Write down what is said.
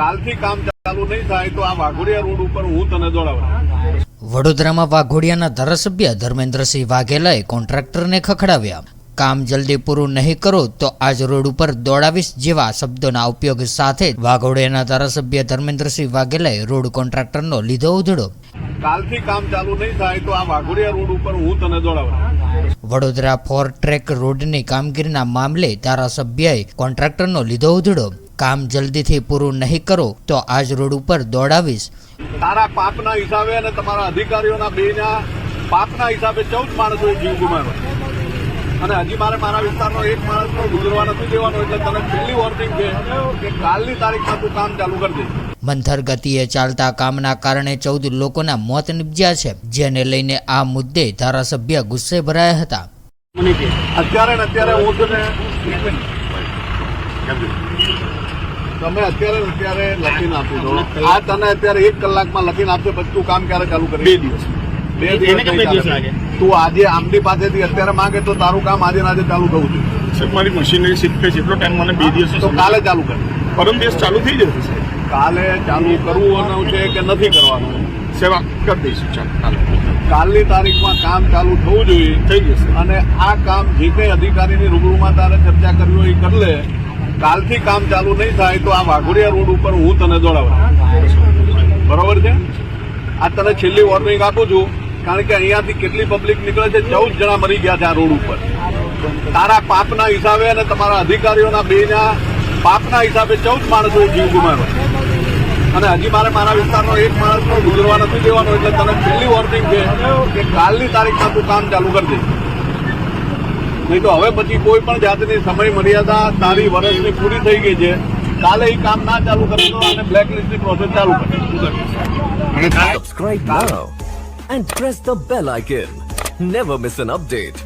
કાલથી કામ ચાલુ નહીં થાય તો આ વાઘોડિયા રોડ ઉપર હું તને દોડાવવા વડોદરામાં વાઘોડિયાના ધારાસભ્ય ધર્મેન્દ્રસિંહ વાઘેલાએ કોન્ટ્રાક્ટરને ખખડાવ્યા. કામ જલ્દી પૂરું નહીં કરો તો આજ રોડ ઉપર દોડાવીશ જેવા શબ્દોના ઉપયોગ સાથે વાઘોડિયાના ધારાસભ્ય ધર્મેન્દ્રસિંહ વાઘેલાએ રોડ કોન્ટ્રાક્ટરનો લીધો ઉધડો. કાલથી કામ ચાલુ નહીં થાય તો આ વાઘોડિયા રોડ ઉપર હું તને દોડાવવા વડોદરા ફોર ટ્રેક રોડની કામગીરીના મામલે ધારાસભ્યએ કોન્ટ્રાક્ટરનો લીધો ઉધડો. કામ જલ્દીથી પૂરું નહીં કરો તો આજ રોડ ઉપર દોડાવીશ. તારા પાપના હિસાબે અને તમારા અધિકારીઓના બેના પાપના હિસાબે ચૌદ માણસોએ જીવ ગુમાવ્યો. અને હજી મારે મારા વિસ્તારનો એક માણસનો ગુજરવા નથી દેવાનો એટલે તને છેલ્લી વોર્નિંગ છે કે કાલની તારીખમાં તું કામ ચાલુ કરી દે. મંથર ગતિએ ચાલતા કામના કારણે ચૌદ લોકોના મોત નિપજ્યા છે જેને લઈને આ મુદ્દે ધારાસભ્ય ગુસ્સે ભરાયા હતા. અત્યારે અત્યારે હું છે. ને તમે અત્યારે અત્યારે લખીને આપી દો આ તને અત્યારે એક કલાકમાં લખીને આપશે પછી તું કામ ક્યારે ચાલુ કરી બે દિવસ. બે દિવસ? તું આજે આમની પાસેથી અત્યારે માંગે તો તારું કામ આજે આજે ચાલુ થવું જોઈએ. સાહેબ મારી મશીનરી શિફ્ટ થઈ છે એટલો ટાઈમ મને બે દિવસ તો કાલે ચાલુ કર. પરમ દિવસ ચાલુ થઈ જશે કાલે ચાલુ કરવું છે કે નથી કરવાનું? સેવા કરી દઈશું ચાલો કાલે. કાલની તારીખમાં કામ ચાલુ થવું જોઈએ. થઈ જશે. અને આ કામ જે કંઈ અધિકારીની રૂબરૂમાં તારે ચર્ચા કરવી હોય એ કરી લે. કાલથી કામ ચાલુ નહીં થાય તો આ વાઘોડિયા રોડ ઉપર હું તને દોડાવવા બરોબર છે? આ તને છેલ્લી વોર્નિંગ આપું છું, કારણ કે અહીંયાથી કેટલી પબ્લિક નીકળે છે? ચૌદ જણા મરી ગયા છે આ રોડ ઉપર. તારા પાપના હિસાબે અને તમારા અધિકારીઓના બેના પાપના હિસાબે ચૌદ માણસો જીવ ગુમાવ્યો. અને હજી મારે મારા વિસ્તારનો એક માણસનો ગુજરવા નથી દેવાનો, એટલે તને છેલ્લી વોર્નિંગ છે કે કાલની તારીખમાં તું કામ ચાલુ કરી દે. નહીં તો હવે પછી કોઈ પણ જાતની સમય મર્યાદા તારી વર્ષની પૂરી થઈ ગઈ છે, કાલે એ કામ ના ચાલુ કરે તો અને બ્લેકલિસ્ટની પ્રોસેસ ચાલુ કરે Subscribe now and press the bell icon. Never miss an update.